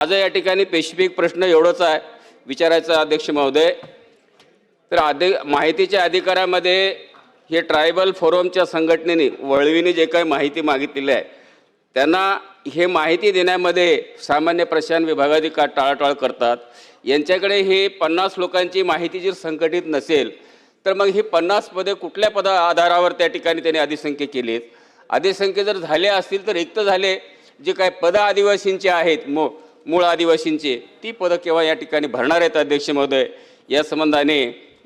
माझा या ठिकाणी स्पेसिफिक प्रश्न एवढंच आहे. विचारायचा अध्यक्ष महोदय. तर अधि माहितीच्या अधिकारामध्ये हे ट्रायबल फोरमच्या संघटनेने वळवीने जे काही माहिती मागितलेली आहे त्यांना हे माहिती देण्यामध्ये सामान्य प्रशासन विभागाधिकार टाळाटाळ करतात. यांच्याकडे हे पन्नास लोकांची माहिती जर संघटित नसेल तर मग ही पन्नास पदे कुठल्या पदा आधारावर त्या ठिकाणी त्यांनी अधिसंख्य केलीत अधिसंख्य जर झाले असतील तर रिक्त झाले. जे काय पद आदिवासींचे आहेत मग मूळ आदिवासींचे ती पदं केव्हा या ठिकाणी भरणार आहेत अध्यक्ष महोदय? या संबंधाने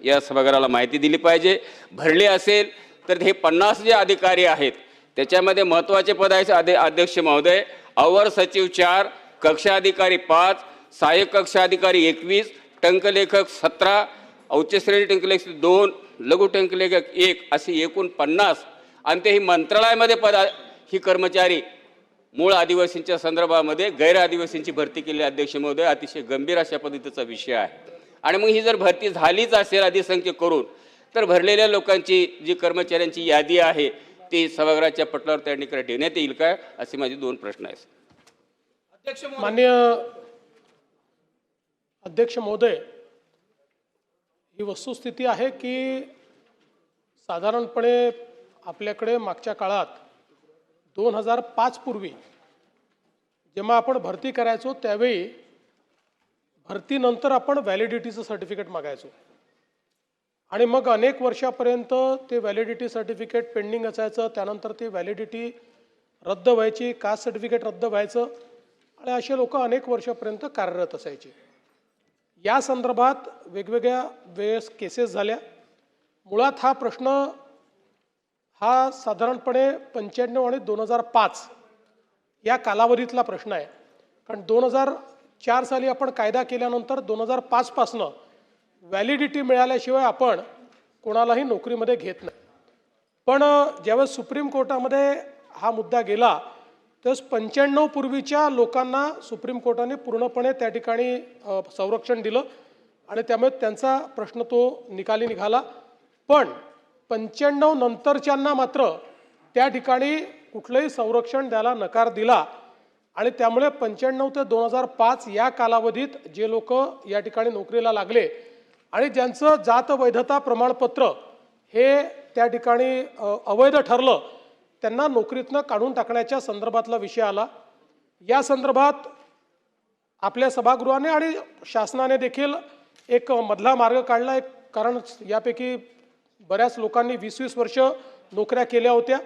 या सभागृहाला माहिती दिली पाहिजे. भरले असेल तर हे पन्नास जे अधिकारी आहेत त्याच्यामध्ये महत्त्वाचे पद आहे अध्य अध्यक्ष महोदय. अवर सचिव चार कक्षा अधिकारी पाच सहाय्यक कक्षा अधिकारी एकवीस टंकलेखक सतरा औच्चश्रेणी टंकलेखक दोन लघु टंकलेखक एक असे एकूण पन्नास. आणि ते ही मंत्रालयामध्ये पद ही कर्मचारी मूळ आदिवासींच्या संदर्भामध्ये गैर आदिवासींची भरती केली अध्यक्ष महोदय अतिशय गंभीर अशा पद्धतीचा विषय आहे. आणि मग ही जर भरती झालीच असेल अधिसंख्य करून तर भरलेल्या लोकांची जी कर्मचाऱ्यांची यादी आहे ती सभागृहाच्या पटलावर त्या ठिकाणी ठेवण्यात येईल काय असे माझे दोन प्रश्न आहेत. मान्य अध्यक्ष महोदय ही वस्तुस्थिती आहे की साधारणपणे आपल्याकडे मागच्या काळात दोन हजार पाच पूर्वी जेव्हा आपण भरती करायचो त्यावेळी भरतीनंतर आपण व्हॅलिडिटीचं सर्टिफिकेट मागायचो. आणि मग अनेक वर्षापर्यंत ते व्हॅलिडिटी सर्टिफिकेट पेंडिंग असायचं त्यानंतर ते व्हॅलिडिटी रद्द व्हायची कास्ट सर्टिफिकेट रद्द व्हायचं आणि असे लोक अनेक वर्षापर्यंत कार्यरत असायचे. या संदर्भात वेगवेगळ्या वेळेस केसेस झाल्या. मुळात हा प्रश्न हा साधारणपणे पंच्याण्णव आणि दोन हजार पाच या कालावधीतला प्रश्न आहे. कारण दोन हजार चार साली आपण कायदा केल्यानंतर दोन हजार पाचपासनं व्हॅलिडिटी मिळाल्याशिवाय आपण कोणालाही नोकरीमध्ये घेत नाही. पण ज्यावेळेस सुप्रीम कोर्टामध्ये हा मुद्दा गेला त्यावेळेस पंच्याण्णव पूर्वीच्या लोकांना सुप्रीम कोर्टाने पूर्णपणे त्या ठिकाणी संरक्षण दिलं आणि त्यामुळे त्यांचा प्रश्न तो निकाली निघाला. पण पंच्याण्णव नंतरच्यांना मात्र त्या ठिकाणी कुठलंही संरक्षण द्यायला नकार दिला. आणि त्यामुळे पंच्याण्णव ते दोन हजार पाच या कालावधीत जे लोक या ठिकाणी नोकरीला लागले आणि ज्यांचं जात वैधता प्रमाणपत्र हे त्या ठिकाणी अवैध ठरलं त्यांना नोकरीतनं काढून टाकण्याच्या संदर्भातला विषय आला. या संदर्भात आपल्या सभागृहाने आणि शासनाने देखील एक मधला मार्ग काढला. एक कारण यापैकी बऱ्याच लोकांनी वीस वीस वर्ष नोकऱ्या केल्या होत्या.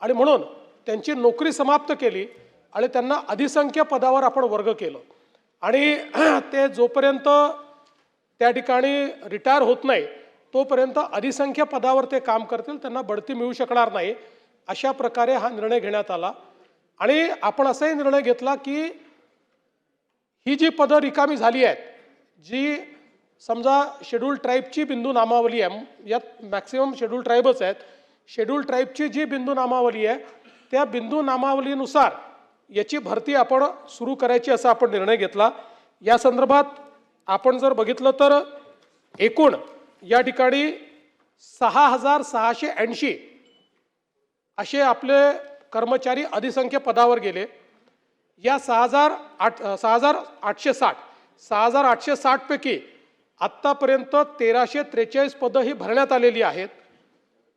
आणि म्हणून त्यांची नोकरी समाप्त केली आणि त्यांना अधिसंख्य पदावर आपण वर्ग केलं. आणि ते जोपर्यंत त्या ठिकाणी रिटायर होत नाही तोपर्यंत अधिसंख्य पदावर ते काम करतील त्यांना बढती मिळू शकणार नाही अशा प्रकारे हा निर्णय घेण्यात आला. आणि आपण असाही निर्णय घेतला की ही जी पदं रिकामी झाली आहेत जी समजा शेड्यूल ट्राईबची बिंदू नामावली आहे यात मॅक्सिमम शेड्यूल ट्राईबच आहेत. शेड्यूल ट्राईबची जी बिंदू नामावली आहे त्या बिंदू नामावलीनुसार याची भरती आपण सुरू करायची असा आपण निर्णय घेतला. या संदर्भात आपण जर बघितलं तर एकूण या ठिकाणी सहा हजार सहाशे ऐंशी असे आपले कर्मचारी अधिसंख्य पदावर गेले. या सहा हजार आठ सहा हजार आठशे साठ सहा हजार आठशे साठपैकी आत्तापर्यंत तेराशे त्रेचाळीस पदं ही भरण्यात आलेली आहेत.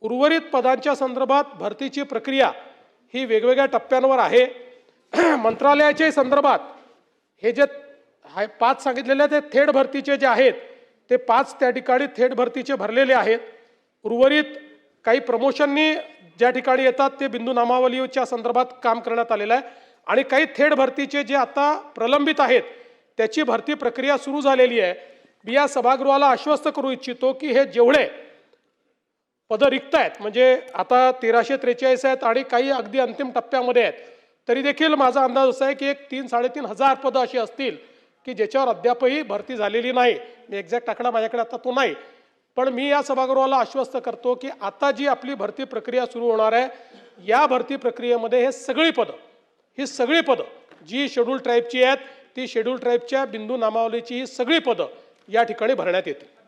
उर्वरित पदांच्या संदर्भात भरतीची प्रक्रिया ही वेगवेगळ्या टप्प्यांवर आहे. मंत्रालयाच्या संदर्भात हे जे हाय पाच सांगितलेले ते थेट भरतीचे जे आहेत ते पाच त्या ठिकाणी थेट भरतीचे भरलेले आहेत. उर्वरित काही प्रमोशननी ज्या ठिकाणी येतात ते बिंदू नामावलीच्या संदर्भात काम करण्यात आलेलं आहे. आणि काही थेट भरतीचे जे आता प्रलंबित आहेत त्याची भरती प्रक्रिया सुरू झालेली आहे. मी या सभागृहाला आश्वस्त करू इच्छितो की हे जेवढे पदं रिक्त आहेत म्हणजे आता तेराशे त्रेचाळीस आहेत आणि काही अगदी अंतिम टप्प्यामध्ये आहेत तरी देखील माझा अंदाज असा आहे की एक तीन साडेतीन हजार पदं अशी असतील की ज्याच्यावर अद्यापही भरती झालेली नाही. मी एक्झॅक्ट आकडा माझ्याकडे आता तो नाही. पण मी या सभागृहाला आश्वस्त करतो की आता जी आपली भरती प्रक्रिया सुरू होणार आहे या भरती प्रक्रियेमध्ये हे सगळी पदं ही सगळी पदं जी शेड्यूल ट्राईबची आहेत ती शेड्यूल ट्राईबच्या बिंदू नामावलीची ही सगळी पदं या ठिकाणी भरण्यात येतील.